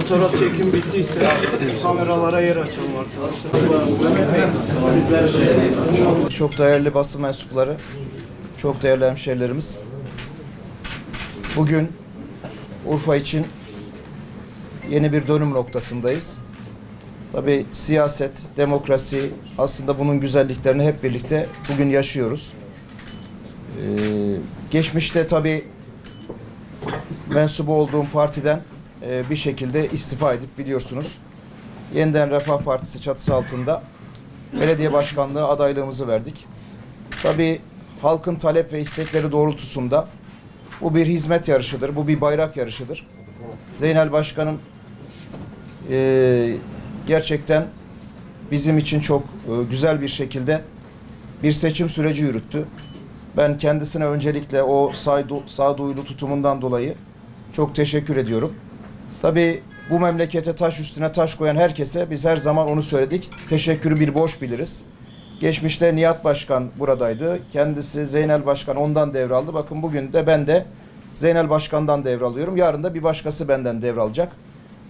Fotoğraf çekim bittiyse kameralara yer açalım arkadaşlar. Çok değerli basın mensupları, çok değerli hemşehrilerimiz. Bugün Urfa için yeni bir dönüm noktasındayız. Tabii siyaset, demokrasi aslında bunun güzelliklerini hep birlikte bugün yaşıyoruz. Ee, geçmişte tabii mensubu olduğum partiden e, bir şekilde istifa edip biliyorsunuz. Yeniden Refah Partisi çatısı altında belediye başkanlığı adaylığımızı verdik. Tabii halkın talep ve istekleri doğrultusunda bu bir hizmet yarışıdır, bu bir bayrak yarışıdır. Zeynel Başkanım e, gerçekten bizim için çok e, güzel bir şekilde bir seçim süreci yürüttü. Ben kendisine öncelikle o saydu, sağduyulu tutumundan dolayı çok teşekkür ediyorum. Tabii bu memlekete taş üstüne taş koyan herkese biz her zaman onu söyledik. Teşekkürü bir borç biliriz. Geçmişte Nihat Başkan buradaydı. Kendisi Zeynel Başkan ondan devraldı. Bakın bugün de ben de Zeynel Başkan'dan devralıyorum. Yarın da bir başkası benden devralacak.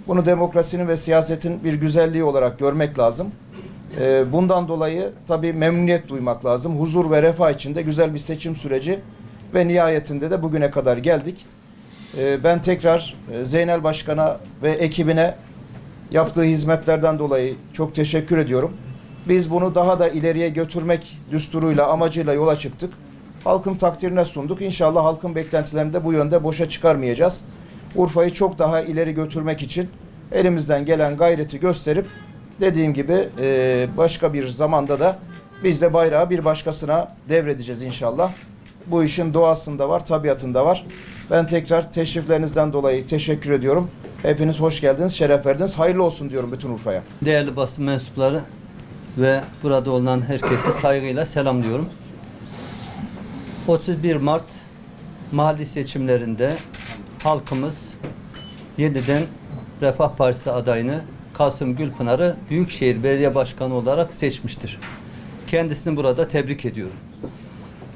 Bunu demokrasinin ve siyasetin bir güzelliği olarak görmek lazım. Ee, Bundan dolayı tabii memnuniyet duymak lazım. Huzur ve refah içinde güzel bir seçim süreci ve nihayetinde de bugüne kadar geldik. Ee, Ben tekrar e, Zeynel Başkan'a ve ekibine yaptığı hizmetlerden dolayı çok teşekkür ediyorum. Biz bunu daha da ileriye götürmek düsturuyla, amacıyla yola çıktık. Halkın takdirine sunduk. İnşallah halkın beklentilerini de bu yönde boşa çıkarmayacağız. Urfa'yı çok daha ileri götürmek için elimizden gelen gayreti gösterip dediğim gibi e, başka bir zamanda da biz de bayrağı bir başkasına devredeceğiz inşallah. Bu işin doğasında var, tabiatında var. Ben tekrar teşriflerinizden dolayı teşekkür ediyorum. Hepiniz hoş geldiniz, şeref verdiniz. Hayırlı olsun diyorum bütün Urfa'ya. Değerli basın mensupları ve burada olan herkesi saygıyla selamlıyorum. 31 Mart mahalli seçimlerinde halkımız yeniden Refah Partisi adayını Kasım Gülpınar'ı Büyükşehir Belediye Başkanı olarak seçmiştir. Kendisini burada tebrik ediyorum.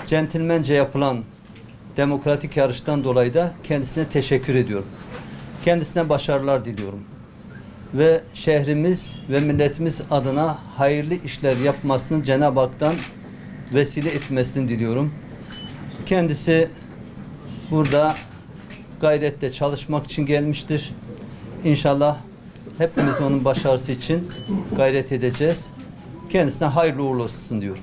Centilmence yapılan demokratik yarıştan dolayı da kendisine teşekkür ediyorum. Kendisine başarılar diliyorum ve şehrimiz ve milletimiz adına hayırlı işler yapmasını Cenab-ı Hak'tan vesile etmesini diliyorum. Kendisi burada gayretle çalışmak için gelmiştir. İnşallah hepimiz onun başarısı için gayret edeceğiz. Kendisine hayırlı uğurlu olsun diyorum.